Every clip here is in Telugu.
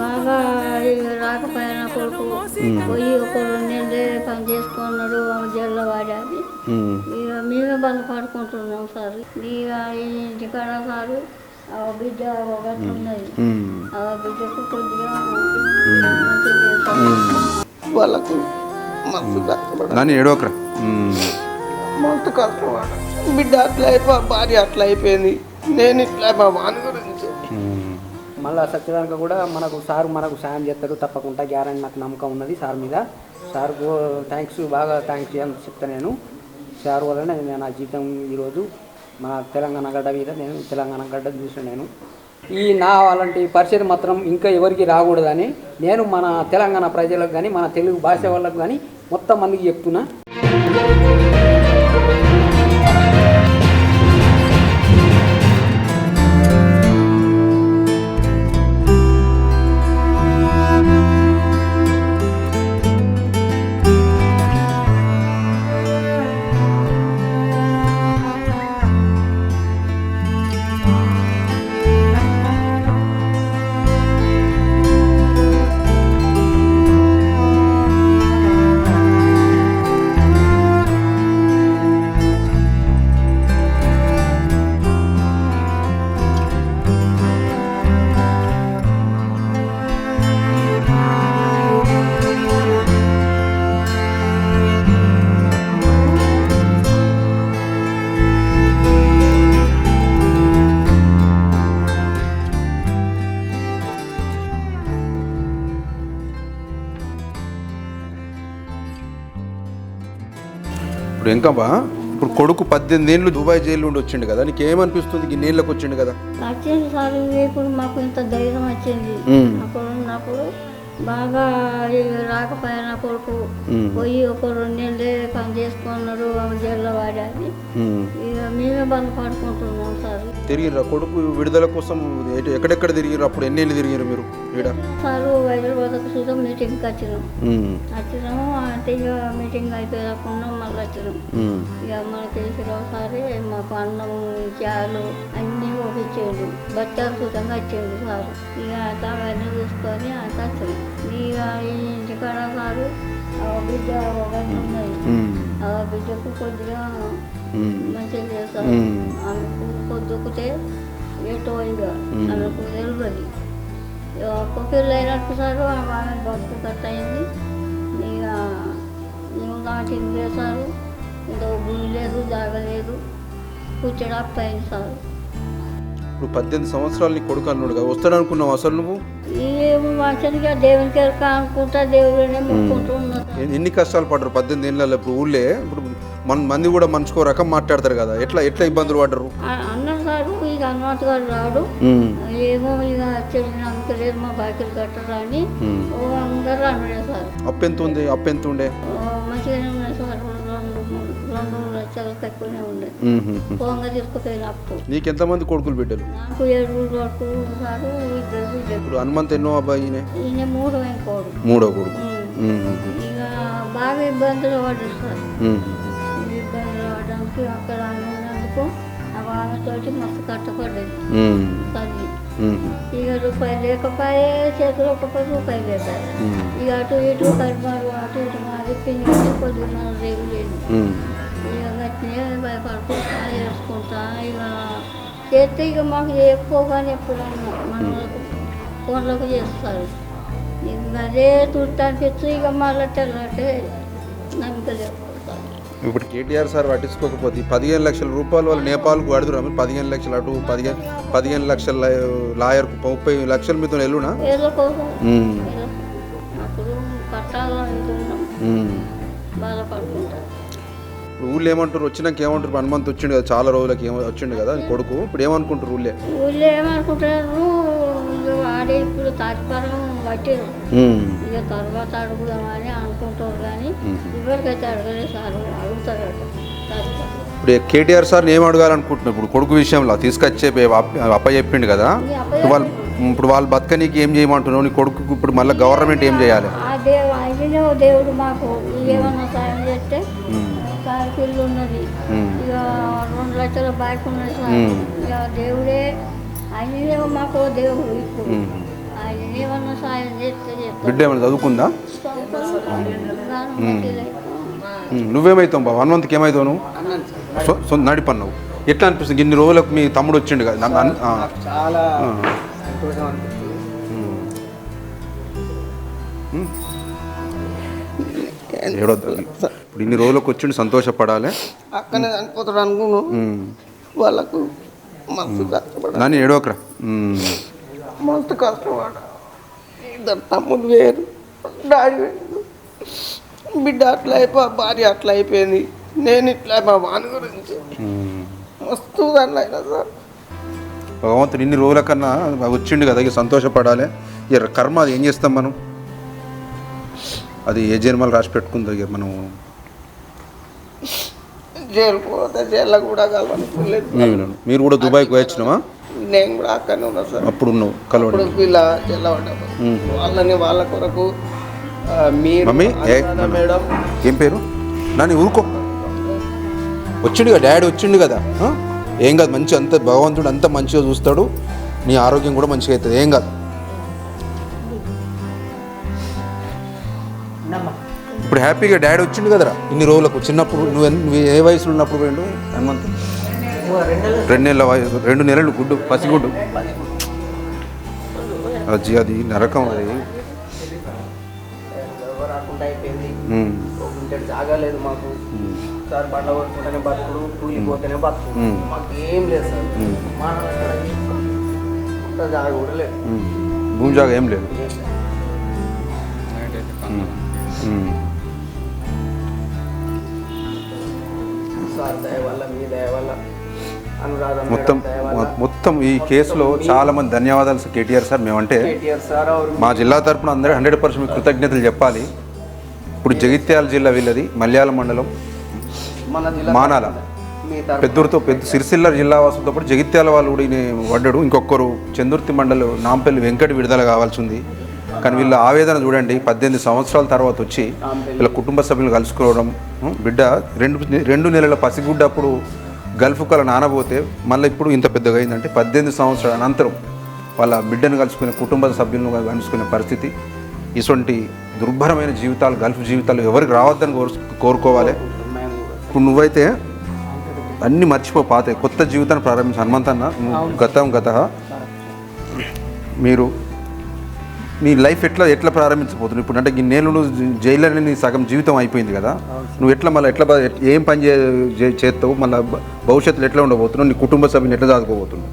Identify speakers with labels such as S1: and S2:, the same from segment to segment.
S1: బాగా రాకపోయినా కొడుకు పోయి ఒక రెండు నెలలే పని చేసుకున్నాడు జల్ల వాడాలి. ఇక మేమే బాధపడుకుంటున్నాం సార్. ఇక ఇంటికాడ సారు ఆ బిడ్డ ఒకటి ఉన్నది. ఆ బిడ్డకు కొద్దిగా.
S2: వాళ్ళకు
S3: కానీ ఏడోకరా
S2: కష్టపడ బిడ్డ అట్లా అయిపో భార్య అట్లా అయిపోయింది. నేను ఇట్లా మా వాని.
S4: మళ్ళీ సత్యదానిక కూడా మనకు సార్ మనకు సాయం చేస్తాడు తప్పకుండా గ్యారంటీ నాకు నమ్మకం ఉన్నది సార్ మీద. సార్ థ్యాంక్స్ బాగా థ్యాంక్స్ అని చెప్తాను నేను. సార్ వల్లనే నేను నా జీవితం ఈరోజు మన తెలంగాణ గడ్డ మీద నేను తెలంగాణ గడ్డ చూసాను నేను. ఈ నా అలాంటి పరిస్థితి మాత్రం ఇంకా ఎవరికి రాకూడదని నేను మన తెలంగాణ ప్రజలకు కానీ మన తెలుగు భాష వాళ్ళకు కానీ మొత్తం మందికి చెప్తున్నా.
S3: ఇప్పుడు ఎంకమ్మా ఇప్పుడు కొడుకు పద్దెనిమిది ఏళ్ళు దుబాయ్ జైలు నుండి వచ్చిండు కదా నీకు ఏమనిపిస్తుంది ఈ నీళ్ళకి వచ్చిండు కదా
S1: వచ్చింది సార్ ఇప్పుడు మాకు ఇంత ధైర్యం వచ్చింది. అప్పుడు ఉన్నప్పుడు బాగా రాకపోయినా కొడుకు. పోయి ఒక రెండు నెలలే పని చేసుకున్నాడు జల్ల వాడాలి. ఇక మేమే బాధపడుకుంటున్నాం సార్
S3: తిరిగిర్రా కొడుకు విడుదల కోసం ఎక్కడెక్కడ తిరిగిర్రు అప్పుడు ఎన్ని ఏళ్ళు తిరిగిరు మీరు
S1: సార్ హైదరాబాద్కు చూద్దాం మీటింగ్కి వచ్చినాం. వచ్చినాము అంటే ఇక మీటింగ్ అయిపోయాకుండా మళ్ళీ వచ్చినాం. ఇక మన కేసీరావు సారే మాకు అన్నం చాలు అన్నీ ఒప్పించేయండు బచ్చాలు సుతంగా వచ్చేయండు సారు ఇక అంతా అవన్నీ చూసుకొని అంత వచ్చినాం ఈ ఇంటికాడ ఆ బిడ్డ. ఆ బిడ్డకు కొద్దిగా. మంచిగా చేస్తారు
S3: మ్మ్.
S1: ఆమెకు పొద్దుకుతే ఏటో ఇక. ఆమెకు తెలియదు ఒక్క పిల్ల అయినట్టు సార్ ఆమె బతుకు కట్ అయింది ఇక మేము నాటింగ్ చేశారు. ఇంకా భూమి లేదు జాగలేదు కూర్చోడం అప్పయింది సార్.
S3: ఇప్పుడు పద్దెనిమిది సంవత్సరాలు నీ కొడుకు అన్నాడు కదా వస్తాడు అనుకున్నావు అసలు నువ్వు?
S1: ఏమో మంచిగా దేవునికి అనుకుంటా దేవుడినే మొక్కుంటూ ఉన్నారు
S3: ఎ- ఎన్ని కష్టాలు పడ్డారు? పద్దెనిమిది ఏళ్ళలో ఇప్పుడు ఊళ్ళే ఇప్పుడు మన మంది కూడా మనిషికో రకం మాట్లాడతారు కదా. ఎట్లా ఎట్లా ఇబ్బందులు పడ్డరు?
S1: అన్న సారు ఇక హనుమంత్ గారు రాడు. ఏమో ఇక చెల్లి నమ్మకం లేదు మా బాకీలు కట్టరా అని. ఓ అందరూ అన్నాడే సార్.
S3: అప్పు ఎంత ఉంది? అప్పు ఎంత ఉండే?
S1: మంచిగానే ఉన్నాయి సార్. రెండు మూడు రెండు లక్షలు తక్కువనే ఉండే పోంగా తీసుకుపోయిన అప్పు
S3: నీకెంతమంది కొడుకులు బిడ్డలు
S1: నాకు ఏడు వరకు సారు ఇద్దరు బిడ్డలు.
S3: ఇప్పుడు హనుమంత్ ఎన్నో అబ్బాయి ఈయన?
S1: ఈయన మూడు అయిపోడు
S3: మూడో కొడుకు
S1: ఇక బాగా ఇబ్బందులు పడ్డారు సార్
S3: ఉమ్.
S1: ఇబ్బందులు పడడానికి అక్కడ ఉన్నందుకు ఆ వాళ్ళతోటి మస్తు కట్టపడ్డది
S3: ఉమ్.
S1: తల్లి
S3: ఉమ్.
S1: ఇక రూపాయి లేకపోయే చేతిలో ఒక రూపాయి లేకపోయే
S3: ఉమ్.
S1: ఇక అటు ఇటు కరిమారు అటు ఇటు మాది పిన్ని కొద్దిగా రేగు లేదు. గట్టినే భయపడుకుంటా వేసుకుంటా ఇక చేస్తే ఇక మాకు చేయకపోగానే ఎప్పుడన్నా మన ఫోన్లకు చేస్తారు ఇక అదే తుడతానిపించు ఇక మళ్ళీ తెల్లటే నమ్మక
S3: ఇప్పుడు కేటీఆర్ సార్ పట్టించుకోకపోతే పదిహేను లక్షల రూపాయలు వాళ్ళు నేపాల్కు అడుగురా మీరు? పదిహేను లక్షలు అటు పదిహేను పదిహేను లక్షల లాయర్కు ముప్పై లక్షల మీద ఎల్లునా?
S1: బాధపడుకుంటారు
S3: ఇప్పుడు ఊళ్ళో ఏమంటారు? వచ్చినాక ఏమంటారు? హనుమంత్ వచ్చిండు కదా చాలా రోజులకి ఏమో వచ్చిండు కదా కొడుకు. ఇప్పుడు ఏమనుకుంటారు ఊళ్ళే?
S1: ఊళ్ళో ఏమనుకుంటారు? వాడే ఇప్పుడు తాత్పరం పట్టారు. ఇక తర్వాత అడుగుదామని అనుకుంటారు కానీ ఎవరికైతే అడగలేదు సార్ అడుగుతారట తాత్పరం
S3: ఇప్పుడు కేటీఆర్ సార్ ఏం అడగాలనుకుంటున్నారు? ఇప్పుడు కొడుకు విషయంలో తీసుకొచ్చే అప్ప చెప్పిండు కదా. వాళ్ళు ఇప్పుడు వాళ్ళు బతకనీకి ఏం చేయమంటున్నావు నీ కొడుకు ఇప్పుడు మళ్ళీ గవర్నమెంట్ ఏం చేయాలి?
S1: దేవుడు మాకు ఏమన్నా సాయం చేస్తే కారు పిల్లు ఉన్నది. ఇక రెండు లక్షల బాకీ ఉన్నది సార్ ఇక దేవుడే ఆయననే మాకు దేవుడు ఇప్పుడు. ఆయననే ఏమన్నా సాయం
S3: బిడ్డ ఏమైనా చదువుకుందా? నువ్వేమవుతావు బాబు? హనుమంతుకి ఏమవుతావు నువ్వు? నడిపన్నావు. ఎట్లా అనిపిస్తుంది? ఇన్ని రోజులకు మీ తమ్ముడు వచ్చిండు కదా.
S2: చాలా. సంతోషం అనిపిస్తుంది.
S3: ఏడవద్దు ఇప్పుడు ఇన్ని రోజులకు వచ్చిండు సంతోషపడాలి.
S2: అక్కనే చనిపోతాడు అనుకున్నాను. వాళ్ళకు
S3: ఏడవకరా. ఉమ్.
S2: మస్తు కష్టపడ ఇద్దరు తమ్ముడు వేరు డాడీ వేరు. బిడ్డ అట్లా అయిపో భార్య అట్లా అయిపోయింది. నేను ఇట్లా మా వాని గురించి. మస్తు దాంట్లో అయినా సార్.
S3: భగవంతుడు ఇన్ని రోజుల కన్నా వచ్చిండు కదా ఇక సంతోషపడాలి. ఇక కర్మ అది ఏం చేస్తాం మనం? అది ఏ జన్మలు రాసి పెట్టుకుందో ఇక మనం
S2: జైలు పోతే జైల్లో కూడా కలవనుకోలేదు
S3: మీరు మీరు కూడా దుబాయ్కి వచ్చినావా
S2: నేను కూడా అక్కడనే ఉన్నా సార్.
S3: అప్పుడు ఉన్నావు కలవడం
S2: వీళ్ళ జైల్లో
S3: మ్మ్.
S2: వాళ్ళని వాళ్ళ కొరకు మీరు
S3: మమ్మీ
S2: మేడం.
S3: ఏం పేరు? నాని ఊరుకో. వచ్చిండు కదా డాడీ వచ్చిండు కదా? ఏం కాదు మంచి అంత భగవంతుడు అంత మంచిగా చూస్తాడు. నీ ఆరోగ్యం కూడా మంచిగా అవుతుంది. ఏం కాదు. ఇప్పుడు హ్యాపీగా డాడీ వచ్చిండు కదరా? ఇన్ని రోజులకు చిన్నప్పుడు నువ్వు నువ్వు ఏ వయసులో ఉన్నప్పుడు పోయిండు? హనుమంత్? రెండు నెలల వయసు రెండు నెలలు గుడ్డు పసిగుడ్డు. అది అది నరకం అది.
S2: జాగలేదు మాకు.
S3: ఉమ్,
S2: సార్ బండ కొట్టుకుంటేనే బతుకుడు కూలిపోతేనే బతుకుడు
S3: మ్మ్.
S2: మాకు ఏం లేదు సార్.
S3: మ్మ్.
S2: మా జాగ కూడా లేదు.
S3: భూమి జాగా ఏం లేదు. మొత్తం మొత్తం ఈ కేసులో చాలా మంది ధన్యవాదాలు సార్ కేటీఆర్ సార్. మేమంటే మా జిల్లా తరఫున అందరూ హండ్రెడ్ పర్సెంట్ కృతజ్ఞతలు చెప్పాలి. ఇప్పుడు జగిత్యాల జిల్లా వీళ్ళది మలయాళ మండలం మానాల. పెద్దూరుతో పెద్ద సిరిసిల్ల జిల్లా వాసులతో పాటు జగిత్యాల వాళ్ళు కూడా వడ్డడు. ఇంకొకరు చందుర్తి మండలం నాంపల్లి వెంకట విడుదల కావాల్సి ఉంది కానీ వీళ్ళ ఆవేదన చూడండి పద్దెనిమిది సంవత్సరాల తర్వాత వచ్చి వీళ్ళ కుటుంబ సభ్యులు కలుసుకోవడం బిడ్డ రెండు రెండు నెలల పసిగుడ్డ అప్పుడు గల్ఫ్ కల నానబోతే మళ్ళీ ఇప్పుడు ఇంత పెద్దగా అయిందంటే పద్దెనిమిది సంవత్సరాల అనంతరం వాళ్ళ బిడ్డను కలుసుకునే కుటుంబ సభ్యులను కలుసుకునే పరిస్థితి. ఇటువంటి దుర్భరమైన జీవితాలు గల్ఫ్ జీవితాలు ఎవరికి రావద్దని కోరు కోరుకోవాలి. ఇప్పుడు నువ్వైతే అన్ని మర్చిపో పాతే కొత్త జీవితాన్ని ప్రారంభించి. హనుమంతన్న నువ్వు గతం గత మీరు నీ లైఫ్ ఎట్లా ఎట్లా ప్రారంభించబోతున్నావు ఇప్పుడు అంటే నువ్వు జైల్లోనే నీ సగం జీవితం అయిపోయింది కదా. నువ్వు ఎట్లా మళ్ళీ ఎట్లా ఏం పని చే చేస్తావు? మళ్ళీ భవిష్యత్తులో ఎట్లా ఉండబోతున్నావు? నీ కుటుంబ సభ్యుని ఎట్లా చదువుకోబోతున్నావు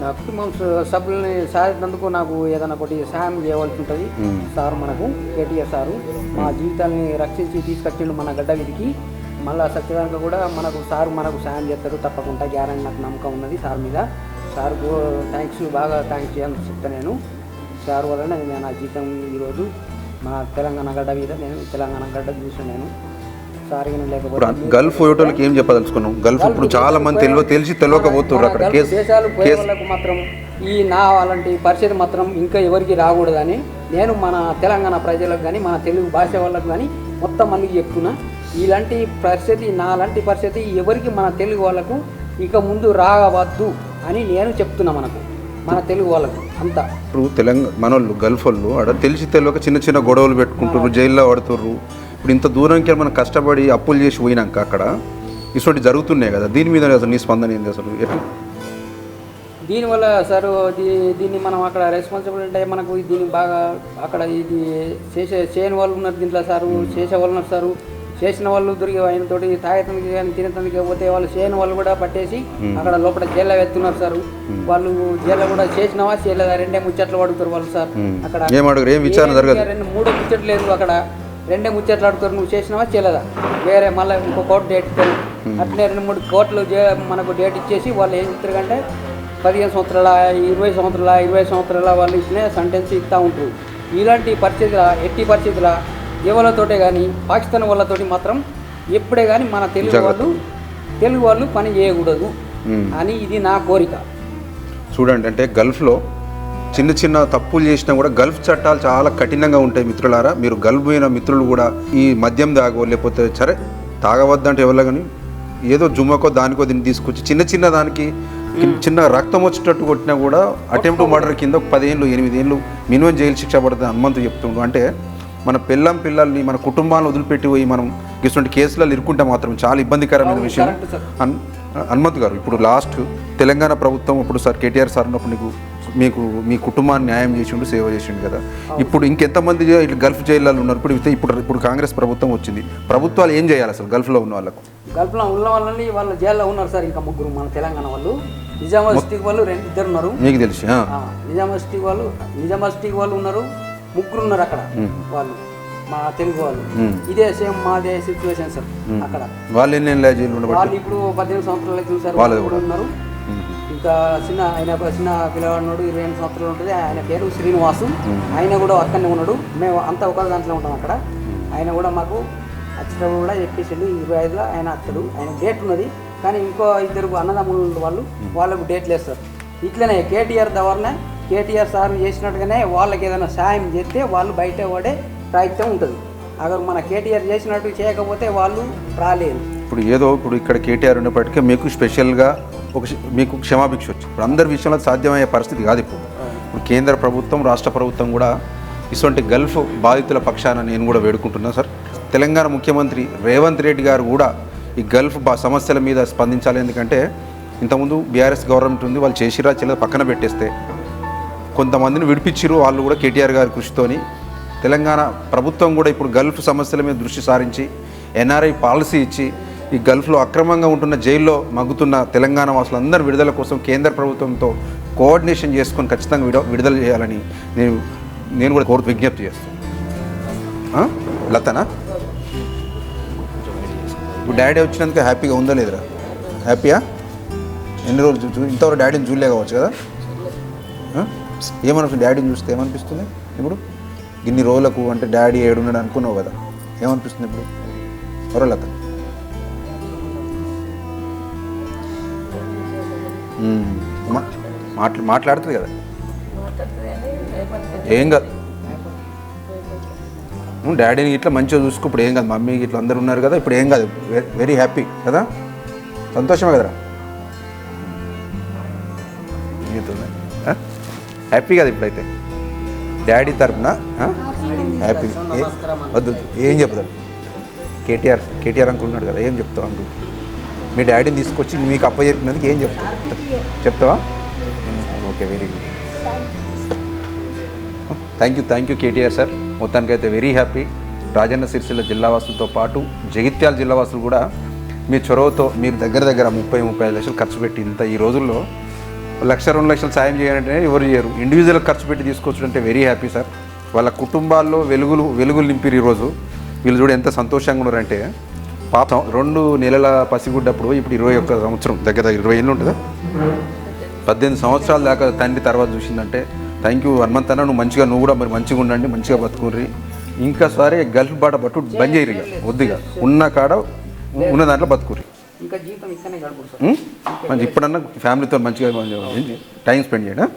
S4: నా కుటుంబం సభ్యుల్ని సాధించినందుకు నాకు ఏదైనా ఒకటి సహాయం చేయవలసి ఉంటుంది. సార్ మనకు కేటీఆర్ సారు మా జీవితాన్ని రక్షించి తీసుకొచ్చిండు మన గడ్డ మీదకి. మళ్ళా సత్యదానికి కూడా మనకు సార్ మనకు సాయం చేస్తారు తప్పకుండా. గ్యారంటీ నాకు నమ్మకం ఉన్నది సార్ మీద. సార్ థ్యాంక్స్ బాగా థ్యాంక్స్ చేయాలని చెప్తాను నేను. సార్ వలన నేను నా జీవితం ఈరోజు మా తెలంగాణ గడ్డ మీద నేను తెలంగాణ గడ్డ చూసాను నేను.
S3: గల్ఫ్ పోయేటోళ్ళకి ఏం చెప్పదలుచుకున్నావు గల్ఫ్ ఇప్పుడు చాలా మంది తెలియ తెలిసి తెలియకపోతున్నారు అక్కడ.
S4: మన
S3: కేసు
S4: దేశాలు పోయే
S3: కేసు
S4: వాళ్ళకు మాత్రం ఈ నా అలాంటి పరిస్థితి మాత్రం ఇంకా ఎవరికి రాకూడదని నేను మన తెలంగాణ ప్రజలకు కానీ మన తెలుగు భాష వాళ్ళకు కానీ మొత్తం మందికి చెప్తున్నా. ఇలాంటి పరిస్థితి నా లాంటి పరిస్థితి ఎవరికి మన తెలుగు వాళ్ళకు ఇక ముందు రావద్దు అని నేను చెప్తున్నా మనకు. మన తెలుగు వాళ్ళకు. అంతా.
S3: ఇప్పుడు తెలంగాణ మనోళ్ళు గల్ఫ్ వాళ్ళు ఆడ తెలిసి తెలియక చిన్న చిన్న గొడవలు పెట్టుకుంటారు జైల్లో పడుతుర్రు ఇప్పుడు ఇంత దూరంకి మనం కష్టపడి అప్పులు చేసి పోయినాక అక్కడ ఇటువంటి జరుగుతున్నాయి కదా దీని మీద అసలు నీ స్పందన ఏంది అసలు? ఎట్లా?
S4: దీనివల్ల సార్ దీన్ని మనం అక్కడ రెస్పాన్సిబుల్ అంటే మనకు దీన్ని బాగా అక్కడ ఇది చేసే చేయని వాళ్ళు ఉన్నారు దీంట్లో సారు చేసే వాళ్ళు ఉన్నారు సారు. చేసిన వాళ్ళు దొరికి ఆయన తోటి తాగేతందుకు కానీ తినేతందుకు పోతే వాళ్ళు చేయని వాళ్ళు కూడా పట్టేసి అక్కడ లోపల జైల్లో వెళ్తున్నారు సార్. వాళ్ళు జైల్లో కూడా చేసినవా చేయలేదా? రెండే ముచ్చట్లు అడుగుతారు వాళ్ళు సార్. అక్కడ రెండు మూడో ముచ్చట్లు లేదు అక్కడ. రెండే ముచ్చట్లు ఆడుతారు నువ్వు చేసినావా చేయలేదా? వేరే మళ్ళీ ఇంకో కోర్టు డేట్ ఇస్తారు అట్లనే రెండు మూడు కోర్టులు మనకు డేట్ ఇచ్చేసి వాళ్ళు ఏం చెప్తారు అంటే పదిహేను సంవత్సరాల ఇరవై సంవత్సరాల ఇరవై సంవత్సరాల వాళ్ళు ఇచ్చిన సెంటెన్స్ ఇస్తూ ఉంటారు ఇలాంటి పరిస్థితుల ఎట్టి పరిస్థితుల ఎవరితోటే కానీ పాకిస్తాన్ వాళ్ళతోటి మాత్రం ఎప్పుడే కానీ మన తెలుగు వాళ్ళు తెలుగు వాళ్ళు పని చేయకూడదు. అని ఇది నా కోరిక.
S3: చూడండి అంటే గల్ఫ్లో చిన్న చిన్న తప్పులు చేసినా కూడా గల్ఫ్ చట్టాలు చాలా కఠినంగా ఉంటాయి మిత్రులారా. మీరు గల్ఫ్ పోయిన మిత్రులు కూడా ఈ మద్యం తాగో లేకపోతే సరే తాగవద్దంటే ఎవరు కానీ ఏదో జుమ్మకో దానికో దీన్ని తీసుకొచ్చి చిన్న చిన్న దానికి చిన్న రక్తం వచ్చేటట్టు కొట్టినా కూడా అటెంప్ట్ మర్డర్ కింద ఒక పదిహేళ్ళు ఎనిమిది ఏళ్ళు మినిమం జైలు శిక్ష పడుతుంది హనుమంతు చెప్తుండు. అంటే మన పిల్లం పిల్లల్ని మన కుటుంబాలను వదిలిపెట్టి పోయి మనం ఇటువంటి కేసులలో ఇరుక్కుంటే మాత్రం చాలా ఇబ్బందికరమైన విషయం. హనుమంత్ గారు ఇప్పుడు లాస్ట్ తెలంగాణ ప్రభుత్వం ఇప్పుడు సార్ కేటీఆర్ సార్ ఉన్నప్పుడు నీకు మీకు మీ కుటుంబాన్ని న్యాయం చేసిండు సేవ చేసిండు కదా. ఇప్పుడు ఇంకెంతమంది ఇట్లా గల్ఫ్ జైళ్ళలో ఉన్నారు ఇప్పుడు ఇప్పుడు ఇప్పుడు కాంగ్రెస్ ప్రభుత్వం వచ్చింది. ప్రభుత్వాలు ఏం చేయాలి అసలు గల్ఫ్లో ఉన్న వాళ్ళకు?
S4: గల్ఫ్లో ఉన్న వాళ్ళని వాళ్ళ జైల్లో ఉన్నారు సార్ ఇంకా ముగ్గురు మన తెలంగాణ వాళ్ళు. నిజామాబాద్ డిస్టిక్ వాళ్ళు రెండు ఇద్దరు ఉన్నారు.
S3: మీకు తెలిసి
S4: నిజామాబాద్ డిస్టిక్ వాళ్ళు నిజామాబాద్ డిస్టిక్ వాళ్ళు ఉన్నారు. ముగ్గురు ఉన్నారు అక్కడ వాళ్ళు మా తెలుగు వాళ్ళు. ఇదే సేమ్ మాదే సిచ్యువేషన్ సార్ అక్కడ.
S3: వాళ్ళు ఎన్ని
S4: వాళ్ళు ఇప్పుడు పద్దెనిమిది సంవత్సరాలు అవుతుంది సార్ వాళ్ళు కూడా. ఉన్నారు. ఇంకా చిన్న ఆయన చిన్న పిల్లవాడు ఉన్నాడు ఇరవై ఎనిమిది సంవత్సరాలు ఉంటుంది. ఆయన పేరు శ్రీనివాసు. ఆయన కూడా అక్కడనే ఉన్నాడు. మేము అంతా ఒక దాంట్లో ఉంటాం అక్కడ. ఆయన కూడా మాకు వచ్చేటప్పుడు కూడా చెప్పేసిండు. ఇరవై ఐదులో ఆయన అత్తడు. ఆయన డేట్ ఉన్నది. కానీ ఇంకో ఇద్దరు అన్నదమ్ములు వాళ్ళు వాళ్ళకు డేట్ లేదు సార్ ఇట్లనే కేటీఆర్ దవర్నే కేటీఆర్ సార్ చేసినట్టుగానే వాళ్ళకి ఏదైనా సాయం చేస్తే వాళ్ళు బయట పడే ప్రయత్నం ఉంటుంది. అगर మన కేటీఆర్ చేసినట్టు చేయకపోతే వాళ్ళు రాలేరు.
S3: ఇప్పుడు ఏదో ఇప్పుడు ఇక్కడ కేటీఆర్ ఉన్నప్పటికీ మీకు స్పెషల్గా ఒక మీకు క్షమాభిక్ష వచ్చింది ఇప్పుడు అందరి విషయంలో సాధ్యమయ్యే పరిస్థితి కాదు ఇప్పుడు. ఇప్పుడు కేంద్ర ప్రభుత్వం రాష్ట్ర ప్రభుత్వం కూడా ఇటువంటి గల్ఫ్ బాధితుల పక్షాన నేను కూడా వేడుకుంటున్నాను సార్. తెలంగాణ ముఖ్యమంత్రి రేవంత్ రెడ్డి గారు కూడా ఈ గల్ఫ్ బా సమస్యల మీద స్పందించాలి. ఎందుకంటే ఇంతకుముందు బీఆర్ఎస్ గవర్నమెంట్ ఉంది వాళ్ళు చేసిరా చెల్లె పక్కన పెట్టేస్తే కొంతమందిని విడిపించిరు వాళ్ళు కూడా కేటీఆర్ గారి కృషితోని. తెలంగాణ ప్రభుత్వం కూడా ఇప్పుడు గల్ఫ్ సమస్యల మీద దృష్టి సారించి ఎన్ఆర్ఐ పాలసీ ఇచ్చి ఈ గల్ఫ్లో అక్రమంగా ఉంటున్న జైల్లో మగ్గుతున్న తెలంగాణ వాసులందరి విడుదల కోసం కేంద్ర ప్రభుత్వంతో కోఆర్డినేషన్ చేసుకొని ఖచ్చితంగా విడ విడుదల చేయాలని నేను నేను కూడా కోరు విజ్ఞప్తి చేస్తాను లతనా? ఇప్పుడు డాడీ వచ్చినందుకు హ్యాపీగా ఉందా లేదురా? హ్యాపీయా? ఎన్ని రోజులు ఇంతవరకు డాడీని చూడలే కావచ్చు కదా? ఏమనిపిస్తుంది డాడీని చూస్తే ఏమనిపిస్తుంది? ఇప్పుడు ఇన్ని రోజులకు అంటే డాడీ ఏడున్నాడు అనుకున్నావు కదా ఏమనిపిస్తుంది ఇప్పుడు? వరలత. మాట్లా మాట్లాడుతుంది కదా. ఏం కాదు. నువ్వు డాడీని ఇట్లా మంచిగా చూసుకో ఇప్పుడు ఏం కాదు. మమ్మీ ఇట్లా అందరు ఉన్నారు కదా ఇప్పుడు ఏం కాదు. వెరీ హ్యాపీ కదా? సంతోషమే కదరా? ఏమవుతుంది? హ్యాపీ కదా ఇప్పుడైతే? డాడీ తరపున? హ్యాపీ. వద్దు. ఏం చెప్తారు? కేటీఆర్ కేటీఆర్ అంకుల్ ఉన్నాడు కదా ఏం చెప్తావు అంకుల్? మీ డాడీని తీసుకొచ్చి మీకు అప్ప చెప్పినందుకు ఏం చెప్తావు? చెప్తావా? Okay very good. Thank you thank you KTR sir. మొత్తానికైతే వెరీ హ్యాపీ. రాజన్న సిరిసిల్ల జిల్లా వాసులతో పాటు జగిత్యాల జిల్లా వాసులు కూడా మీ చొరవతో మీరు దగ్గర దగ్గర ముప్పై ముప్పై ఐదు లక్షలు ఖర్చు పెట్టి ఇంత ఈ రోజుల్లో లక్ష రెండు లక్షలు సాయం చేయాలంటే ఎవరు చేయరు. ఇండివిజువల్ ఖర్చు పెట్టి తీసుకొచ్చుంటే వెరీ హ్యాపీ సార్ వాళ్ళ కుటుంబాల్లో వెలుగులు వెలుగులు నింపిరు ఈరోజు. వీళ్ళు చూడ ఎంత సంతోషంగా ఉన్నారంటే పాపం రెండు నెలల పసిగుడ్డప్పుడు ఇప్పుడు ఇరవై ఒక్క సంవత్సరం దగ్గర దగ్గర ఇరవై ఏళ్ళు ఉంటుందా? పద్దెనిమిది సంవత్సరాల దాకా తండ్రి తర్వాత చూసిందంటే థ్యాంక్ యూ హనుమంత్ అన్న నువ్వు మంచిగా నువ్వు కూడా మరి మంచిగా ఉండండి మంచిగా బతుకుర్రి. ఇంకా సరే గల్ఫ్ బాట పట్టు బంద్ చేయరు ఇక వద్దుగా ఉన్న కాడ ఉన్న దాంట్లో బతుకుర్రి.
S4: ఇంకా జీవితం ఇక్కడనే గడుపుడు
S3: మంచి ఇప్పుడన్నా ఫ్యామిలీతో మంచిగా టైం స్పెండ్ చేయడం?